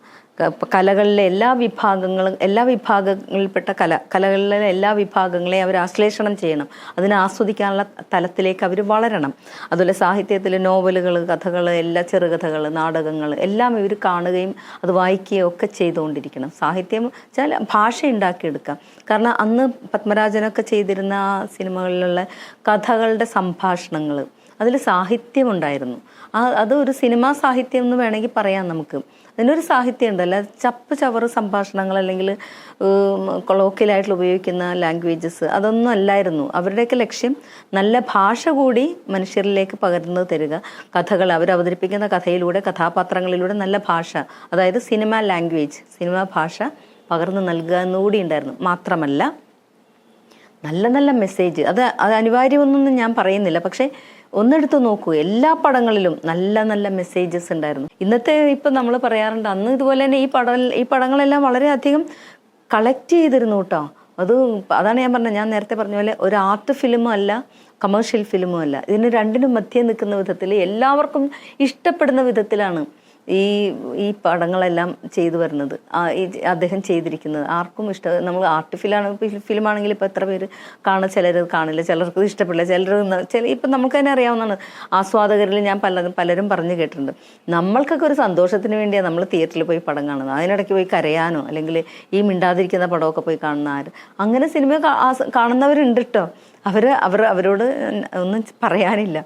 കലകളിലെ എല്ലാ വിഭാഗങ്ങളും എല്ലാ വിഭാഗങ്ങളിൽപ്പെട്ട കല കലകളിലെ എല്ലാ വിഭാഗങ്ങളെയും അവർ ആശ്ലേഷണം ചെയ്യണം. അതിനെ ആസ്വദിക്കാനുള്ള തലത്തിലേക്ക് അവർ വളരണം. അതുപോലെ സാഹിത്യത്തിൽ നോവലുകൾ കഥകൾ എല്ലാ ചെറുകഥകൾ നാടകങ്ങൾ എല്ലാം ഇവർ കാണുകയും അത് വായിക്കുകയും ഒക്കെ ചെയ്തുകൊണ്ടിരിക്കണം. സാഹിത്യം വെച്ചാൽ ഭാഷ ഉണ്ടാക്കിയെടുക്കാം. കാരണം അന്ന് പത്മരാജനൊക്കെ ചെയ്തിരുന്ന ആ സിനിമകളിലുള്ള കഥകളുടെ സംഭാഷണങ്ങൾ അതിൽ സാഹിത്യമുണ്ടായിരുന്നു ആ അത് ഒരു സിനിമാ സാഹിത്യം എന്ന് വേണമെങ്കിൽ പറയാം നമുക്ക്. അതിനൊരു സാഹിത്യം ഉണ്ടല്ലോ ചപ്പ് ചവറ് സംഭാഷണങ്ങൾ അല്ലെങ്കിൽ കൊളോക്കിയലായിട്ട് ഉപയോഗിക്കുന്ന ലാംഗ്വേജസ് അതൊന്നും അല്ലായിരുന്നു. അവരുടെയൊക്കെ ലക്ഷ്യം നല്ല ഭാഷ കൂടി മനുഷ്യരിലേക്ക് പകർന്നു തരിക. കഥകൾ അവർ അവതരിപ്പിക്കുന്ന കഥയിലൂടെ കഥാപാത്രങ്ങളിലൂടെ നല്ല ഭാഷ അതായത് സിനിമ ലാംഗ്വേജ് സിനിമ ഭാഷ പകർന്നു നൽകുക എന്നുകൂടി ഉണ്ടായിരുന്നു. മാത്രമല്ല നല്ല നല്ല മെസ്സേജ് അത് അത് അനിവാര്യമൊന്നും ഞാൻ പറയുന്നില്ല. പക്ഷേ ഒന്നെടുത്ത് നോക്കൂ. എല്ലാ പടങ്ങളിലും നല്ല നല്ല മെസ്സേജസ് ഉണ്ടായിരുന്നു. ഇന്നത്തെ ഇപ്പം നമ്മൾ പറയാറുണ്ട് അന്ന് ഇതുപോലെ തന്നെ ഈ പടം ഈ പടങ്ങളെല്ലാം വളരെയധികം കളക്ട് ചെയ്തിരുന്നു കേട്ടോ അത് അതാണ് ഞാൻ പറഞ്ഞത്. ഞാൻ നേരത്തെ പറഞ്ഞ പോലെ ഒരു ആർട്ട് ഫിലിമും അല്ല കമേഴ്ഷ്യൽ ഫിലിമും അല്ല. ഇതിന് രണ്ടിനും മധ്യേ നിൽക്കുന്ന വിധത്തിൽ എല്ലാവർക്കും ഇഷ്ടപ്പെടുന്ന വിധത്തിലാണ് ഈ ഈ പടങ്ങളെല്ലാം ചെയ്തു വരുന്നത്. അദ്ദേഹം ചെയ്തിരിക്കുന്നത്. ആർക്കും ഇഷ്ടം നമ്മൾ ആർട്ട് ഫിലാണ് ഫിലിമാണെങ്കിൽ ഇപ്പോൾ എത്ര പേര് കാണുക ചിലർ കാണില്ല. ചിലർക്ക് ഇഷ്ടപ്പെടില്ല. ചിലർ ചില ഇപ്പം നമുക്ക് തന്നെ അറിയാവുന്നതാണ്. ആസ്വാദകരിൽ ഞാൻ പല പലരും പറഞ്ഞു കേട്ടിട്ടുണ്ട്. നമ്മൾക്കൊക്കെ ഒരു സന്തോഷത്തിന് വേണ്ടിയാണ് നമ്മൾ തിയേറ്ററിൽ പോയി പടം കാണുന്നത്. അതിനിടയ്ക്ക് പോയി കരയാനോ അല്ലെങ്കിൽ ഈ മിണ്ടാതിരിക്കുന്ന പടമൊക്കെ പോയി കാണുന്ന ആര്. അങ്ങനെ സിനിമ കാണുന്നവരുണ്ട് കേട്ടോ അവർ അവർ അവരോട് ഒന്നും പറയാനില്ല.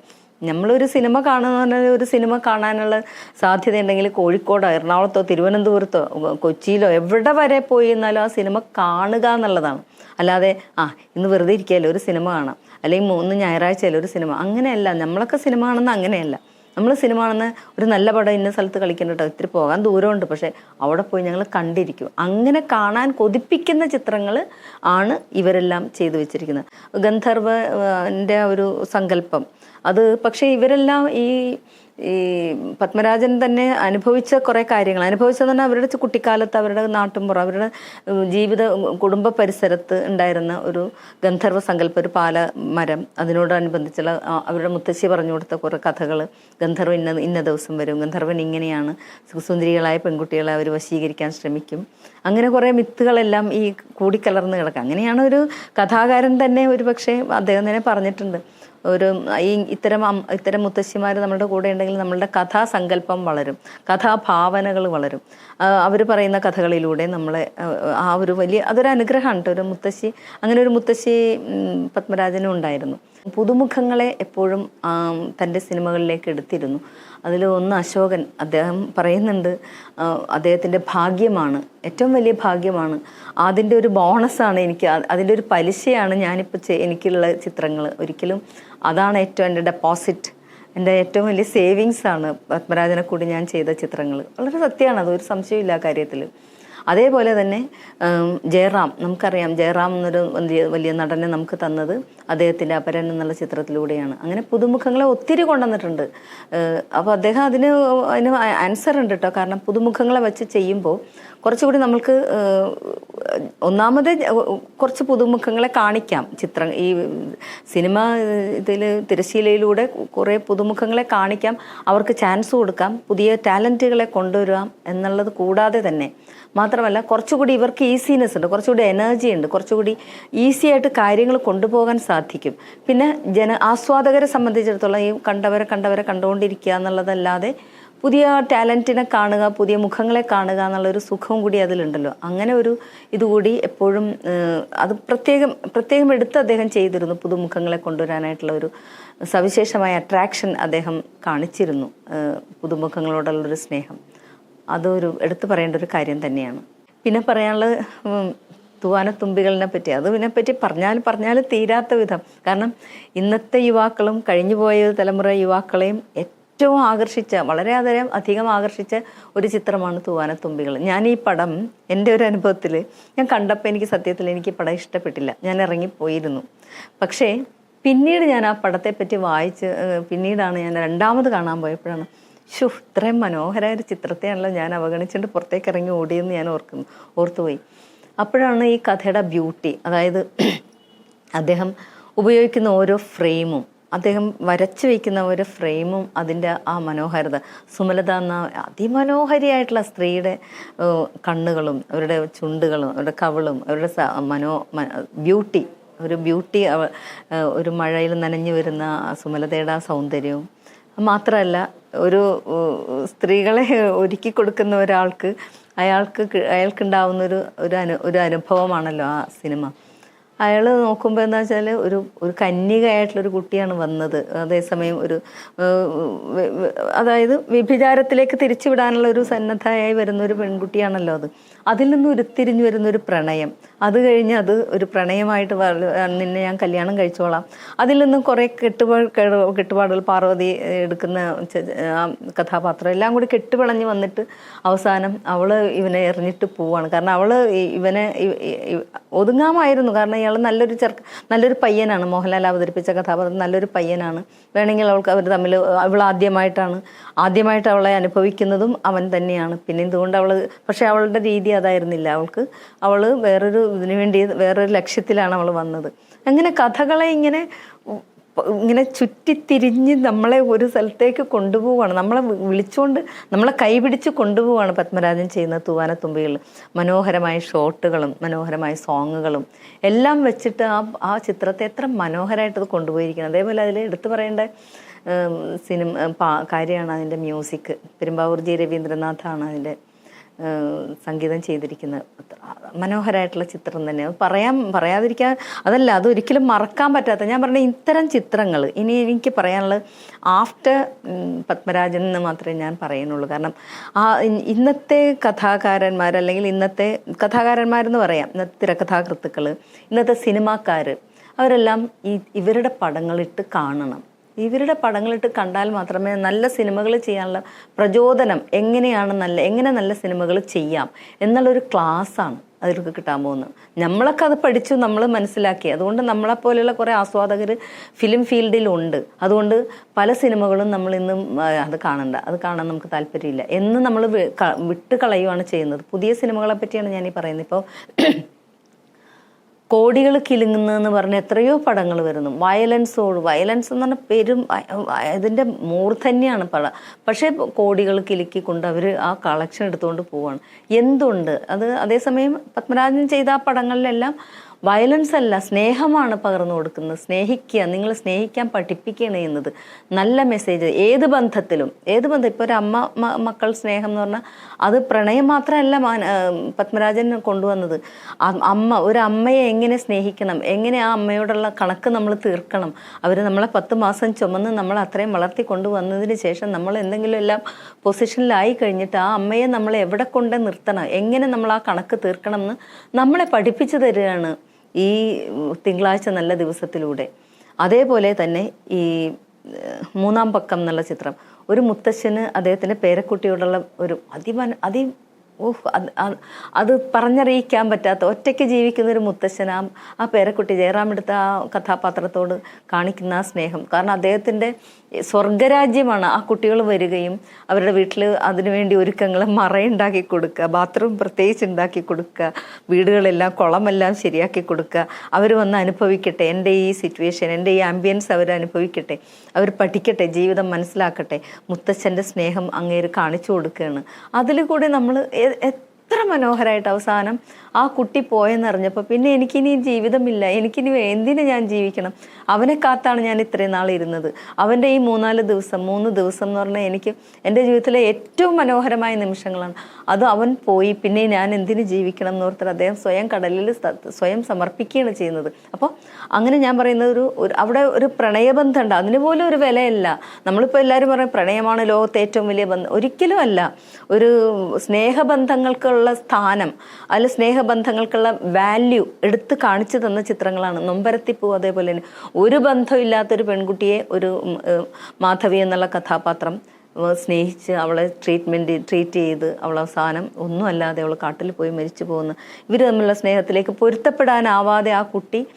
നമ്മളൊരു സിനിമ കാണുന്ന ഒരു സിനിമ കാണാനുള്ള സാധ്യത ഉണ്ടെങ്കിൽ കോഴിക്കോടോ എറണാകുളത്തോ തിരുവനന്തപുരത്തോ കൊച്ചിയിലോ എവിടെ വരെ പോയി എന്നാലും ആ സിനിമ കാണുക എന്നുള്ളതാണ്. അല്ലാതെ ആ ഇന്ന് വെറുതെ ഇരിക്കുകയല്ലോ ഒരു സിനിമ കാണാം. അല്ലെങ്കിൽ മൂന്ന് ഞായറാഴ്ചയല്ലോ ഒരു സിനിമ. അങ്ങനെയല്ല. നമ്മളൊക്കെ സിനിമ കാണുന്ന അങ്ങനെയല്ല. നമ്മൾ സിനിമ കാണുന്ന ഒരു നല്ല പടം ഇന്ന സ്ഥലത്ത് കളിക്കുന്നുണ്ടോ ഇത്തിരി പോകാൻ ദൂരമുണ്ട്. പക്ഷേ അവിടെ പോയി ഞങ്ങൾ കണ്ടിരിക്കും. അങ്ങനെ കാണാൻ കൊതിപ്പിക്കുന്ന ചിത്രങ്ങൾ ആണ് ഇവരെല്ലാം ചെയ്തു വെച്ചിരിക്കുന്നത്. ഗന്ധർവന്റെ ഒരു സങ്കല്പം. അത് പക്ഷേ ഇവരെല്ലാം ഈ ഈ പത്മരാജൻ തന്നെ അനുഭവിച്ച കുറേ കാര്യങ്ങൾ. അനുഭവിച്ചതെന്ന് പറഞ്ഞാൽ അവരുടെ കുട്ടിക്കാലത്ത് അവരുടെ നാട്ടുമ്പുറം അവരുടെ ജീവിത കുടുംബ പരിസരത്ത് ഉണ്ടായിരുന്ന ഒരു ഗന്ധർവ സങ്കല്പ ഒരു പാല മരം. അതിനോടനുബന്ധിച്ചുള്ള അവരുടെ മുത്തശ്ശി പറഞ്ഞു കൊടുത്ത കുറേ കഥകൾ ഗന്ധർവൻ ഇന്ന ഇന്ന ദിവസം വരും. ഗന്ധർവൻ ഇങ്ങനെയാണ് സുന്ദരികളായ പെൺകുട്ടികളെ അവർ വശീകരിക്കാൻ ശ്രമിക്കും. അങ്ങനെ കുറേ മിത്തുകളെല്ലാം ഈ കൂടിക്കലർന്ന് കിടക്കുക അങ്ങനെയാണ് ഒരു കഥാകാരൻ തന്നെ ഒരു പക്ഷേ അദ്ദേഹം തന്നെ പറഞ്ഞിട്ടുണ്ട്. ഒരു ഈ ഇത്തരം ഇത്തരം മുത്തശ്ശിമാർ നമ്മുടെ കൂടെ ഉണ്ടെങ്കിൽ നമ്മളുടെ കഥാസങ്കല്പം വളരും. കഥാഭാവനകൾ വളരും. അവർ പറയുന്ന കഥകളിലൂടെ നമ്മളെ ആ, ഒരു വലിയ അതൊരു അനുഗ്രഹമാണ് കേട്ടോ ഒരു മുത്തശ്ശി അങ്ങനെ ഒരു മുത്തശ്ശി പത്മരാജനും ഉണ്ടായിരുന്നു. പുതുമുഖങ്ങളെ എപ്പോഴും തന്റെ സിനിമകളിലേക്ക് എടുത്തിരുന്നു. അതിൽ ഒന്ന് അശോകൻ അദ്ദേഹം പറയുന്നുണ്ട് അദ്ദേഹത്തിന്റെ ഭാഗ്യമാണ് ഏറ്റവും വലിയ ഭാഗ്യമാണ്. അതിന്റെ ഒരു ബോണസാണ് എനിക്ക് അതിന്റെ ഒരു പലിശയാണ് ഞാനിപ്പോൾ എനിക്കുള്ള ചിത്രങ്ങൾ ഒരിക്കലും അതാണ് ഏറ്റവും എന്റെ ഡെപ്പോസിറ്റ് എന്റെ ഏറ്റവും വലിയ സേവിങ്സ് ആണ് പത്മരാജനെ കൂടി ഞാൻ ചെയ്ത ചിത്രങ്ങൾ വളരെ സത്യമാണ് അതൊരു സംശയമില്ല കാര്യത്തിൽ അതേപോലെ തന്നെ ജയറാം നമുക്കറിയാം ജയറാം എന്നൊരു വലിയ വലിയ നടനെ നമുക്ക് തന്നത് അദ്ദേഹത്തിന്റെ അപരൻ എന്നുള്ള ചിത്രത്തിലൂടെയാണ്. അങ്ങനെ പുതുമുഖങ്ങളെ ഒത്തിരി കൊണ്ടുവന്നിട്ടുണ്ട്. അപ്പോൾ അദ്ദേഹം അതിന് അതിന് ആൻസർ ഉണ്ട് കേട്ടോ കാരണം പുതുമുഖങ്ങളെ വെച്ച് ചെയ്യുമ്പോൾ കുറച്ചുകൂടി നമ്മൾക്ക് ഒന്നാമത് കുറച്ച് പുതുമുഖങ്ങളെ കാണിക്കാം. ചിത്രം ഈ സിനിമ ഇതിൽ തിരശ്ശീലയിലൂടെ കുറേ പുതുമുഖങ്ങളെ കാണിക്കാം. അവർക്ക് ചാൻസ് കൊടുക്കാം. പുതിയ ടാലന്റുകളെ കൊണ്ടുവരാം എന്നുള്ളത് കൂടാതെ തന്നെ. മാത്രമല്ല കുറച്ചുകൂടി ഇവർക്ക് ഈസിനെസ് ഉണ്ട്. കുറച്ചുകൂടി എനർജി ഉണ്ട്. കുറച്ചുകൂടി ഈസി ആയിട്ട് കാര്യങ്ങൾ കൊണ്ടുപോകാൻ സാധിക്കും. പിന്നെ ജന ആസ്വാദകരെ സംബന്ധിച്ചിടത്തോളം ഈ കണ്ടവരെ കണ്ടവരെ കണ്ടുകൊണ്ടിരിക്കുക എന്നുള്ളതല്ലാതെ പുതിയ ടാലന്റിനെ കാണുക പുതിയ മുഖങ്ങളെ കാണുക എന്നുള്ളൊരു സുഖവും കൂടി അതിലുണ്ടല്ലോ. അങ്ങനെ ഒരു ഇതുകൂടി എപ്പോഴും അത് പ്രത്യേകം പ്രത്യേകം എടുത്ത് അദ്ദേഹം ചെയ്തിരുന്നു. പുതുമുഖങ്ങളെ കൊണ്ടുവരാനായിട്ടുള്ള ഒരു സവിശേഷമായ അട്രാക്ഷൻ അദ്ദേഹം കാണിച്ചിരുന്നു. പുതുമുഖങ്ങളോടുള്ള പുതുമുഖങ്ങളോടുള്ളൊരു സ്നേഹം. അതൊരു എടുത്തു പറയേണ്ട ഒരു കാര്യം തന്നെയാണ്. പിന്നെ പറയാനുള്ളത് തൂവാനത്തുമ്പികളിനെ പറ്റി. അത് പറ്റി പറഞ്ഞാൽ പറഞ്ഞാൽ തീരാത്ത വിധം. കാരണം ഇന്നത്തെ യുവാക്കളും കഴിഞ്ഞുപോയ തലമുറ യുവാക്കളെയും ഏറ്റവും ആകർഷിച്ച വളരെയധികം അധികം ആകർഷിച്ച ഒരു ചിത്രമാണ് തൂവാനത്തുമ്പികൾ. ഞാൻ ഈ പടം എന്റെ ഒരു അനുഭവത്തിൽ ഞാൻ കണ്ടപ്പോൾ എനിക്ക് സത്യത്തിൽ എനിക്ക് പടം ഇഷ്ടപ്പെട്ടില്ല. ഞാൻ ഇറങ്ങിപ്പോയിരുന്നു. പക്ഷേ പിന്നീട് ഞാൻ ആ പടത്തെ പറ്റി വായിച്ച് പിന്നീടാണ് ഞാൻ രണ്ടാമത് കാണാൻ പോയപ്പോഴാണ് ഷു ഇത്രയും മനോഹരമായ ഒരു ചിത്രത്തെയാണല്ലോ ഞാൻ അവഗണിച്ചിട്ട് പുറത്തേക്ക് ഇറങ്ങി ഓടിയെന്ന് ഞാൻ ഓർക്കുന്നു ഓർത്തുപോയി. അപ്പോഴാണ് ഈ കഥയുടെ ബ്യൂട്ടി അതായത് [clears throat] അദ്ദേഹം ഉപയോഗിക്കുന്ന ഓരോ ഫ്രെയിമും അദ്ദേഹം വരച്ചു വയ്ക്കുന്ന ഒരു ഫ്രെയിമും അതിന്റെ ആ മനോഹാരിത. സുമലത എന്ന അതിമനോഹരിയായിട്ടുള്ള സ്ത്രീയുടെ കണ്ണുകളും അവരുടെ ചുണ്ടുകളും അവരുടെ കവളും അവരുടെ മനോ ബ്യൂട്ടി ഒരു ബ്യൂട്ടി ഒരു മഴയിൽ നനഞ്ഞു വരുന്ന സുമലതയുടെ ആ സൗന്ദര്യവും. മാത്രമല്ല ഒരു സ്ത്രീകളെ ഒരുക്കി കൊടുക്കുന്ന ഒരാൾക്ക് അയാൾക്ക് അയാൾക്കുണ്ടാവുന്ന ഒരു ഒരു അനുഭവമാണല്ലോ ആ സിനിമ. അയാൾ നോക്കുമ്പോൾ എന്താ വെച്ചാൽ ഒരു ഒരു കന്യകയായിട്ടുള്ളൊരു കുട്ടിയാണ് വന്നത്. അതേസമയം ഒരു അതായത് വ്യഭിചാരത്തിലേക്ക് തിരിച്ചുവിടാനുള്ള ഒരു സന്നദ്ധയായി വരുന്ന ഒരു പെൺകുട്ടിയാണല്ലോ അത്. അതിൽ നിന്ന് ഉരുത്തിരിഞ്ഞു വരുന്ന ഒരു പ്രണയം. അത് കഴിഞ്ഞ് അത് ഒരു പ്രണയമായിട്ട് നിന്നെ ഞാൻ കല്യാണം കഴിച്ചോളാം. അതിൽ നിന്നും കുറേ കെട്ടുപാട് കെട്ടുപാടുകൾ പാർവതി എടുക്കുന്ന കഥാപാത്രം എല്ലാം കൂടി കെട്ടുപിളഞ്ഞ് വന്നിട്ട് അവസാനം അവൾ ഇവനെ എറിഞ്ഞിട്ട് പോവാണ്. കാരണം അവൾ ഇവനെ ഒതുങ്ങാമായിരുന്നു. കാരണം ഇയാൾ നല്ലൊരു ചെറുക്ക നല്ലൊരു പയ്യനാണ്. മോഹൻലാൽ അവതരിപ്പിച്ച കഥാപാത്രം നല്ലൊരു പയ്യനാണ്. വേണമെങ്കിൽ അവൾക്ക് അവർ തമ്മിൽ അവൾ ആദ്യമായിട്ടാണ്. ആദ്യമായിട്ട് അവളെ അനുഭവിക്കുന്നതും അവൻ തന്നെയാണ്. പിന്നെ എന്തുകൊണ്ട് അവൾ പക്ഷേ അവളുടെ രീതി അതായിരുന്നില്ല. അവൾക്ക് അവൾ വേറൊരു ഇതിനു വേണ്ടി വേറൊരു ലക്ഷ്യത്തിലാണ് അവൾ വന്നത്. അങ്ങനെ കഥകളെ ഇങ്ങനെ ഇങ്ങനെ ചുറ്റിത്തിരിഞ്ഞ് നമ്മളെ ഒരു സ്ഥലത്തേക്ക് കൊണ്ടുപോവുകയാണ് നമ്മളെ വിളിച്ചുകൊണ്ട് നമ്മളെ കൈപിടിച്ച് കൊണ്ടുപോവുകയാണ് പത്മരാജൻ ചെയ്യുന്ന തൂവാന തുമ്പികൾ മനോഹരമായ ഷോട്ടുകളും മനോഹരമായ സോങ്ങുകളും എല്ലാം വെച്ചിട്ട് ആ ആ ചിത്രത്തെ എത്ര മനോഹരമായിട്ട് അത് കൊണ്ടുപോയിരിക്കുന്നത് അതേപോലെ അതിൽ എടുത്തു പറയേണ്ട സിനിമ കാര്യമാണ് അതിന്റെ മ്യൂസിക്. പെരുമ്പാവൂർ ജി. രവീന്ദ്രനാഥാണ് അതിന്റെ സംഗീതം ചെയ്തിരിക്കുന്ന മനോഹരമായിട്ടുള്ള ചിത്രം തന്നെ. പറയാൻ പറയാതിരിക്കാൻ അതല്ല അതൊരിക്കലും മറക്കാൻ പറ്റാത്ത ഞാൻ പറഞ്ഞ ഇത്തരം ചിത്രങ്ങൾ ഇനി എനിക്ക് പറയാനുള്ളത് ആഫ്റ്റർ പത്മരാജൻ എന്ന് മാത്രമേ ഞാൻ പറയുന്നുള്ളൂ. കാരണം ആ ഇന്നത്തെ കഥാകാരന്മാർ അല്ലെങ്കിൽ ഇന്നത്തെ കഥാകാരന്മാരെന്ന് പറയാം ഇന്നത്തെ തിരക്കഥാകൃത്തുക്കൾ ഇന്നത്തെ സിനിമാക്കാർ അവരെല്ലാം ഈ ഇവരുടെ പടങ്ങളിട്ട് കാണണം. ഇവരുടെ പടങ്ങളിട്ട് കണ്ടാൽ മാത്രമേ നല്ല സിനിമകൾ ചെയ്യാനുള്ള പ്രചോദനം എങ്ങനെയാണ് നല്ല എങ്ങനെ നല്ല സിനിമകൾ ചെയ്യാം എന്നുള്ളൊരു ക്ലാസ്സാണ് അതിലേക്ക് കിട്ടാൻ പോകുന്നത്. നമ്മളൊക്കെ അത് പഠിച്ചു നമ്മൾ മനസ്സിലാക്കി. അതുകൊണ്ട് നമ്മളെപ്പോലെയുള്ള കുറേ ആസ്വാദകർ ഫിലിം ഫീൽഡിലുണ്ട് അതുകൊണ്ട് പല സിനിമകളും നമ്മൾ ഇന്നും അത് കാണണ്ട. അത് കാണാൻ നമുക്ക് താല്പര്യമില്ല. എന്ന് നമ്മൾ വിട്ട് കളയുകയാണ് ചെയ്യുന്നത്. പുതിയ സിനിമകളെ പറ്റിയാണ് ഞാനീ പറയുന്നത്. ഇപ്പോൾ കോടികൾ കിലുങ്ങുന്നതെന്ന് പറഞ്ഞ എത്രയോ പടങ്ങൾ വരുന്നു. വയലൻസോട് വയലൻസ് എന്ന് പറഞ്ഞാൽ പെരും ഇതിന്റെ മൂർധന്യാണ് പടം. പക്ഷേ കോടികൾ കിലുക്കിക്കൊണ്ട് അവർ ആ കളക്ഷൻ എടുത്തുകൊണ്ട് പോവാണ്. എന്തുണ്ട്? അത് അതേസമയം പത്മരാജൻ ചെയ്ത ആ പടങ്ങളിലെല്ലാം വയലൻസ് അല്ല സ്നേഹമാണ് പകർന്നു കൊടുക്കുന്നത്. സ്നേഹിക്കുക നിങ്ങൾ സ്നേഹിക്കാൻ പഠിപ്പിക്കണേ എന്നത് നല്ല മെസ്സേജ് ഏത് ബന്ധത്തിലും ഏത് ബന്ധം ഇപ്പോൾ ഒരു അമ്മ മക്കൾ സ്നേഹം എന്ന് പറഞ്ഞാൽ അത് പ്രണയം മാത്രമല്ല പത്മരാജൻ കൊണ്ടുവന്നത്. അമ്മ ഒരു അമ്മയെ എങ്ങനെ സ്നേഹിക്കണം എങ്ങനെ ആ അമ്മയോടുള്ള കണക്ക് നമ്മൾ തീർക്കണം? അവർ നമ്മളെ പത്ത് മാസം ചുമന്ന് നമ്മൾ അത്രയും വളർത്തി കൊണ്ടുവന്നതിന് ശേഷം നമ്മൾ എന്തെങ്കിലും എല്ലാം പൊസിഷനിലായി കഴിഞ്ഞിട്ട് ആ അമ്മയെ നമ്മൾ എവിടെ കൊണ്ട് നിർത്തണം? എങ്ങനെ നമ്മൾ ആ കണക്ക് തീർക്കണം എന്ന് നമ്മളെ പഠിപ്പിച്ചു തരികയാണ്. ഈ തിങ്കളാഴ്ച നല്ല ദിവസത്തിലൂടെ. അതേപോലെ തന്നെ ഈ മൂന്നാം പക്കം എന്നുള്ള ചിത്രം. ഒരു മുത്തശ്ശന് അദ്ദേഹത്തിന്റെ പേരക്കുട്ടിയോടുള്ള ഒരു അതിമ അതി ഓഹ് അത് അത് പറഞ്ഞറിയിക്കാൻ പറ്റാത്ത ഒറ്റയ്ക്ക് ജീവിക്കുന്ന ഒരു മുത്തശ്ശൻ ആ ആ പേരക്കുട്ടി ജയറാം എടുത്ത ആ കഥാപാത്രത്തോട് കാണിക്കുന്ന ആ സ്നേഹം. കാരണം അദ്ദേഹത്തിന്റെ സ്വർഗരാജ്യമാണ് ആ കുട്ടികൾ വരികയും അവരുടെ വീട്ടിൽ അതിനുവേണ്ടി ഒരുക്കങ്ങൾ മറയുണ്ടാക്കി കൊടുക്കുക ബാത്റൂം പ്രത്യേകിച്ച് ഉണ്ടാക്കി കൊടുക്കുക വീടുകളെല്ലാം കുളമെല്ലാം ശരിയാക്കി കൊടുക്കുക. അവർ വന്ന് അനുഭവിക്കട്ടെ എന്റെ ഈ സിറ്റുവേഷൻ എന്റെ ഈ ആംബിയൻസ് അവർ അനുഭവിക്കട്ടെ അവർ പഠിക്കട്ടെ ജീവിതം മനസ്സിലാക്കട്ടെ മുത്തച്ഛന്റെ സ്നേഹം അങ്ങേര് കാണിച്ചു കൊടുക്കുകയാണ്. അതിൽ കൂടെ നമ്മൾ എത്ര മനോഹരമായിട്ട് അവസാനം ആ കുട്ടി പോയെന്നറിഞ്ഞപ്പോൾ പിന്നെ എനിക്കിനി ജീവിതമില്ല എനിക്കിനി എന്തിനു ഞാൻ ജീവിക്കണം? അവനെ കാത്താണ് ഞാൻ ഇത്രയും നാൾ ഇരുന്നത്. അവന്റെ ഈ മൂന്നാൽ ദിവസം മൂന്ന് ദിവസം എന്ന് പറഞ്ഞാൽ എനിക്ക് എന്റെ ജീവിതത്തിലെ ഏറ്റവും മനോഹരമായ നിമിഷങ്ങളാണ്. അത് അവൻ പോയി പിന്നെ ഞാൻ എന്തിനു ജീവിക്കണം എന്ന് ഓർത്തിട്ട് അദ്ദേഹം സ്വയം കടലിൽ സ്വയം സമർപ്പിക്കുകയാണ് ചെയ്യുന്നത്. അപ്പോൾ അങ്ങനെ ഞാൻ പറയുന്നത് ഒരു അവിടെ ഒരു പ്രണയബന്ധം ഉണ്ട് അതിന് പോലും ഒരു വിലയല്ല. നമ്മളിപ്പോൾ എല്ലാവരും പറയും പ്രണയമാണ് ലോകത്തെ ഏറ്റവും വലിയ ബന്ധം. ഒരിക്കലും അല്ല. ഒരു സ്നേഹബന്ധങ്ങൾക്കുള്ള സ്ഥാനം അതിൽ സ്നേഹബന്ധങ്ങൾക്കുള്ള വാല്യൂ എടുത്ത് കാണിച്ചു തന്ന ചിത്രങ്ങളാണ്. നൊമ്പരത്തിപ്പൂ അതേപോലെ തന്നെ. ഒരു ബന്ധമില്ലാത്തൊരു പെൺകുട്ടിയെ ഒരു മാധവി എന്നുള്ള കഥാപാത്രം സ്നേഹിച്ച് അവളെ ട്രീറ്റ്മെന്റ് ട്രീറ്റ് ചെയ്ത് അവൾ അവസാനം ഒന്നുമല്ലാതെ അവൾ കാട്ടിൽ പോയി മരിച്ചു പോകുന്നു. ഇവർ തമ്മിലുള്ള സ്നേഹത്തിലേക്ക് പൊരുത്തപ്പെടാനാവാതെ ആ കുട്ടി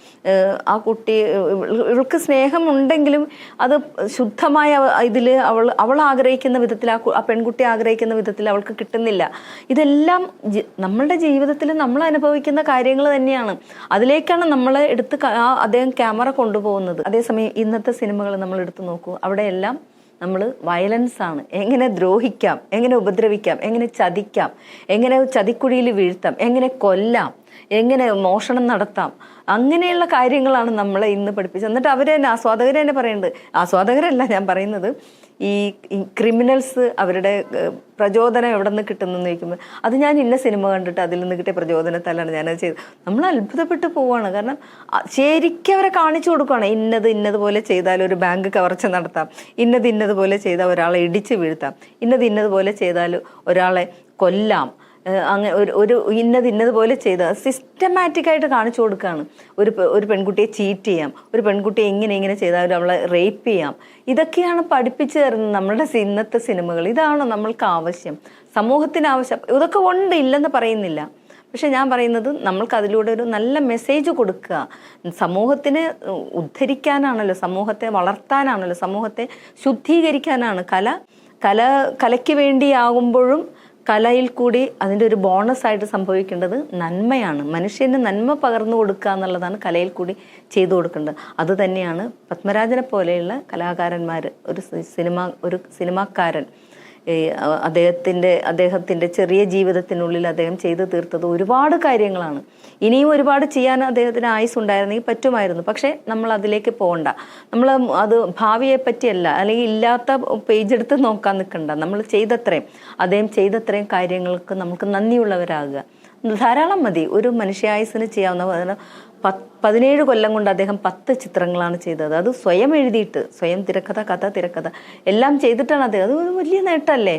ആ കുട്ടി ഇവൾ- ഇവൾക്ക് സ്നേഹമുണ്ടെങ്കിലും അത് ശുദ്ധമായ ഇതിൽ അവൾ അവൾ ആഗ്രഹിക്കുന്ന വിധത്തിൽ ആ പെൺകുട്ടി ആഗ്രഹിക്കുന്ന വിധത്തിൽ അവൾക്ക് കിട്ടുന്നില്ല. ഇതെല്ലാം നമ്മളുടെ ജീവിതത്തിൽ നമ്മൾ അനുഭവിക്കുന്ന കാര്യങ്ങൾ തന്നെയാണ്. അതിലേക്കാണ് നമ്മൾ എടുത്ത് അദ്ദേഹം ക്യാമറ കൊണ്ടുപോകുന്നത്. അതേസമയം ഇന്നത്തെ സിനിമകൾ നമ്മൾ എടുത്തു നോക്കൂ. അവിടെയെല്ലാം നമ്മൾ വയലൻസ് ആണ് എങ്ങനെ ദ്രോഹിക്കാം എങ്ങനെ ഉപദ്രവിക്കാം എങ്ങനെ ചതിക്കാം എങ്ങനെ ചതിക്കുഴിയിൽ വീഴ്ത്താം എങ്ങനെ കൊല്ലാം എങ്ങനെ മോഷണം നടത്താം. അങ്ങനെയുള്ള കാര്യങ്ങളാണ് നമ്മളെ ഇന്ന് പഠിപ്പിച്ചത്. എന്നിട്ട് അവർ തന്നെ ആസ്വാദകർ തന്നെ പറയുന്നുണ്ട്. ആസ്വാദകരല്ല ഞാൻ പറയുന്നത്. ഈ ക്രിമിനൽസ് അവരുടെ പ്രചോദനം എവിടെ നിന്ന് കിട്ടുന്നെന്ന് ചോദിക്കുമ്പോൾ അത് ഞാൻ ഇന്ന സിനിമ കണ്ടിട്ട് അതിൽ നിന്ന് കിട്ടിയ പ്രചോദനത്താലാണ് ഞാനത് ചെയ്തത്. നമ്മൾ അത്ഭുതപ്പെട്ടു പോവാണ്. കാരണം ശരിക്കും അവരെ കാണിച്ചു കൊടുക്കുകയാണ് ഇന്നത് ഇന്നതുപോലെ ചെയ്താൽ ഒരു ബാങ്ക് കവർച്ച നടത്താം. ഇന്നത് ഇന്നതുപോലെ ചെയ്താൽ ഒരാളെ ഇടിച്ച് വീഴ്ത്താം. ഇന്നത് ഇന്നതുപോലെ ചെയ്താൽ ഒരാളെ കൊല്ലാം. അങ്ങനെ ഒരു ഒരു ഇന്നത് ഇന്നതുപോലെ ചെയ്ത് സിസ്റ്റമാറ്റിക് ആയിട്ട് കാണിച്ചു കൊടുക്കുകയാണ് ഒരു ഒരു പെൺകുട്ടിയെ ചീറ്റ് ചെയ്യാം ഒരു പെൺകുട്ടിയെ ഇങ്ങനെ ഇങ്ങനെ ചെയ്താലും അവളെ റേപ്പ് ചെയ്യാം. ഇതൊക്കെയാണ് പഠിപ്പിച്ചു തരുന്നത് നമ്മുടെ ഇന്നത്തെ സിനിമകൾ. ഇതാണ് നമ്മൾക്ക് ആവശ്യം. സമൂഹത്തിന് ആവശ്യം. ഇതൊക്കെ ഉണ്ട് ഇല്ലെന്ന് പറയുന്നില്ല. പക്ഷെ ഞാൻ പറയുന്നത് നമ്മൾക്ക് അതിലൂടെ ഒരു നല്ല മെസ്സേജ് കൊടുക്കുക. സമൂഹത്തിനെ ഉദ്ധരിക്കാനാണല്ലോ സമൂഹത്തെ വളർത്താനാണല്ലോ സമൂഹത്തെ ശുദ്ധീകരിക്കാനാണ്. കല കല കലയ്ക്ക് വേണ്ടിയാകുമ്പോഴും കലയിൽ കൂടി അതിന്റെ ഒരു ബോണസ് ആയിട്ട് സംഭവിക്കേണ്ടത് നന്മയാണ്. മനുഷ്യന് നന്മ പകർന്നു കൊടുക്കുക എന്നുള്ളതാണ് കലയിൽ കൂടി ചെയ്തു കൊടുക്കേണ്ടത്. അത് തന്നെയാണ് പത്മരാജനെ പോലെയുള്ള കലാകാരന്മാർ ഒരു സിനിമ ഒരു സിനിമാക്കാരൻ അദ്ദേഹത്തിന്റെ അദ്ദേഹത്തിന്റെ ചെറിയ ജീവിതത്തിനുള്ളിൽ അദ്ദേഹം ചെയ്തു തീർത്തത് ഒരുപാട് കാര്യങ്ങളാണ്. ഇനിയും ഒരുപാട് ചെയ്യാൻ അദ്ദേഹത്തിന് ആയുസ് ഉണ്ടായിരുന്നെങ്കിൽ പറ്റുമായിരുന്നു. പക്ഷേ നമ്മൾ അതിലേക്ക് പോകണ്ട. നമ്മൾ അത് ഭാവിയെ പറ്റിയല്ല അല്ലെങ്കിൽ ഇല്ലാത്ത പേജ് എടുത്ത് നോക്കാൻ നിൽക്കണ്ട. നമ്മൾ ചെയ്തത്രയും അദ്ദേഹം ചെയ്തത്രയും കാര്യങ്ങൾക്ക് നമുക്ക് നന്ദിയുള്ളവരാകുക. ധാരാളം മതി. ഒരു മനുഷ്യായുസിന് ചെയ്യാവുന്ന പതിനേഴ് കൊല്ലം കൊണ്ട് അദ്ദേഹം പത്ത് ചിത്രങ്ങളാണ് ചെയ്തത്. അത് സ്വയം എഴുതിയിട്ട് സ്വയം തിരക്കഥ കഥ തിരക്കഥ എല്ലാം ചെയ്തിട്ടാണ് അദ്ദേഹം. അത് വലിയ നേട്ടമല്ലേ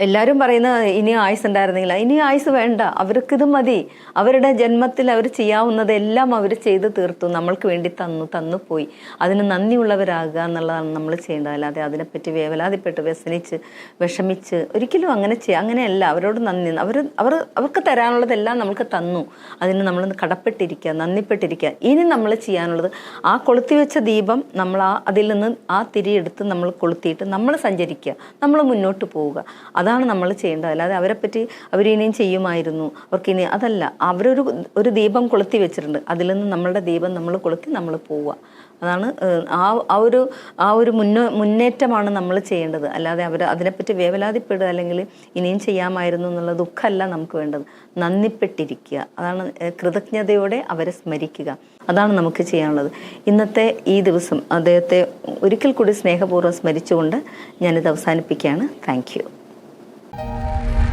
എല്ലാവരും പറയുന്ന ഇനി ആയുസ് ഉണ്ടായിരുന്നെങ്കിൽ ഇനി ആയുസ് വേണ്ട. അവർക്കിത് മതി. അവരുടെ ജന്മത്തിൽ അവർ ചെയ്യാവുന്നതെല്ലാം അവർ ചെയ്ത് തീർത്തു. നമ്മൾക്ക് വേണ്ടി തന്നു തന്നു പോയി. അതിന് നന്ദിയുള്ളവരാകുക എന്നുള്ളതാണ് നമ്മൾ ചെയ്യേണ്ടത്. അല്ലാതെ അതിനെപ്പറ്റി വേവലാതിപ്പെട്ട് വ്യസനിച്ച് വിഷമിച്ച് ഒരിക്കലും അങ്ങനെ ചെയ്യുക അങ്ങനെയല്ല. അവരോട് നന്ദി. അവർ അവർ അവർക്ക് തരാനുള്ളതെല്ലാം നമുക്ക് തന്നു. അതിന് നമ്മൾ കടപ്പെട്ടിരിക്കുക നന്ദിപ്പെട്ടിരിക്കുക. ഇനി നമ്മൾ ചെയ്യാനുള്ളത് ആ കൊളുത്തി വെച്ച ദീപം നമ്മൾ ആ അതിൽ നിന്ന് ആ തിരിയെടുത്ത് നമ്മൾ കൊളുത്തിയിട്ട് നമ്മൾ സഞ്ചരിക്കുക. നമ്മൾ മുന്നോട്ട് പോവുക. അതാണ് നമ്മൾ ചെയ്യേണ്ടത്. അല്ലാതെ അവരെ പറ്റി അവരിനിയും ചെയ്യുമായിരുന്നു. അവർക്ക് ഇനി അതല്ല. അവരൊരു ഒരു ദീപം കൊളുത്തി വെച്ചിട്ടുണ്ട്. അതിൽ നിന്ന് നമ്മളുടെ ദീപം നമ്മൾ കൊളുത്തി നമ്മൾ പോവുക. അതാണ് ആ ആ ഒരു ആ ഒരു മുന്നോ മുന്നേറ്റമാണ് നമ്മൾ ചെയ്യേണ്ടത്. അല്ലാതെ അവർ അതിനെപ്പറ്റി വേവലാതിപ്പെടുക അല്ലെങ്കിൽ ഇനിയും ചെയ്യാമായിരുന്നു എന്നുള്ള ദുഃഖമല്ല നമുക്ക് വേണ്ടത്. നന്ദിപ്പെട്ടിരിക്കുക. അതാണ് കൃതജ്ഞതയോടെ അവരെ സ്മരിക്കുക. അതാണ് നമുക്ക് ചെയ്യാനുള്ളത്. ഇന്നത്തെ ഈ ദിവസം അദ്ദേഹത്തെ ഒരിക്കൽ കൂടി സ്നേഹപൂർവം സ്മരിച്ചുകൊണ്ട് ഞാനിത് അവസാനിപ്പിക്കുകയാണ്. Thank Música